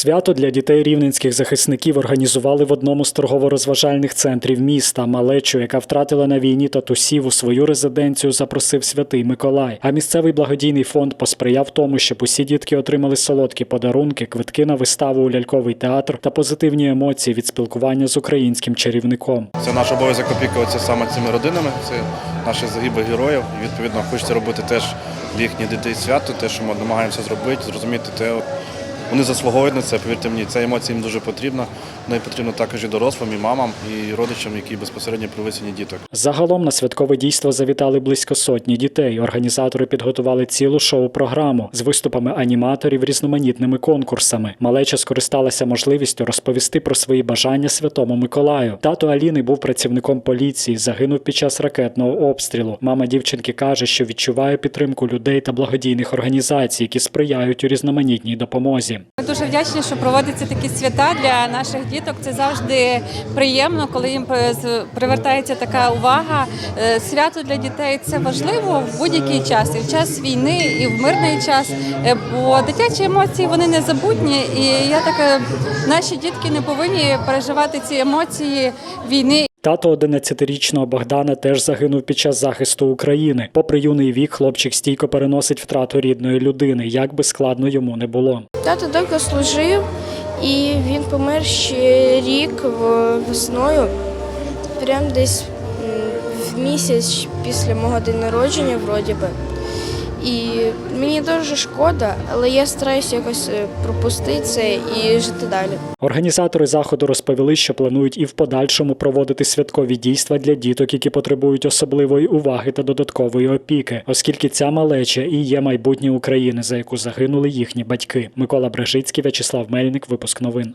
Свято для дітей рівненських захисників організували в одному з торгово-розважальних центрів міста. Малечу, яка втратила на війні татусів у свою резиденцію, запросив святий Миколай. А місцевий благодійний фонд посприяв тому, щоб усі дітки отримали солодкі подарунки, квитки на виставу у ляльковий театр та позитивні емоції від спілкування з українським чарівником. Це наш обов'язок опікуватися саме цими родинами, це наші загиби героїв. Відповідно хочеться робити теж для їхніх дітей свято, те, що ми намагаємося зробити, зрозуміти те. Вони заслуговують на це, повірте мені, ця емоція їм дуже потрібна. І потрібно також і дорослим, і мамам, і родичам, які безпосередньо при висіні діток. Загалом на святкове дійство завітали близько сотні дітей. Організатори підготували цілу шоу-програму з виступами аніматорів, різноманітними конкурсами. Малеча скористалася можливістю розповісти про свої бажання святому Миколаю. Тато Аліни був працівником поліції, загинув під час ракетного обстрілу. Мама дівчинки каже, що відчуває підтримку людей та благодійних організацій, які сприяють у різноманітній допомозі. Ми дуже вдячні, що проводяться такі свята для наших діток. Це завжди приємно, коли їм е, привертається така увага. Е, Свято для дітей це важливо в будь-який час, і в час війни, і в мирний час. Е, Бо дитячі емоції вони незабутні, і я така, наші дітки не повинні переживати ці емоції війни. Тато 11-річного Богдана теж загинув під час захисту України. Попри юний вік, хлопчик стійко переносить втрату рідної людини, як би складно йому не було. Тато довго служив, і він помер ще рік весною, прям десь в місяць після мого день народження, вроді би. І мені дуже шкода, але я стараюся якось е, пропустити це і жити далі. Організатори заходу розповіли, що планують і в подальшому проводити святкові дійства для діток, які потребують особливої уваги та додаткової опіки, оскільки ця малеча і є майбутнє України, за яку загинули їхні батьки. Микола Брежицький, В'ячеслав Мельник, випуск новин.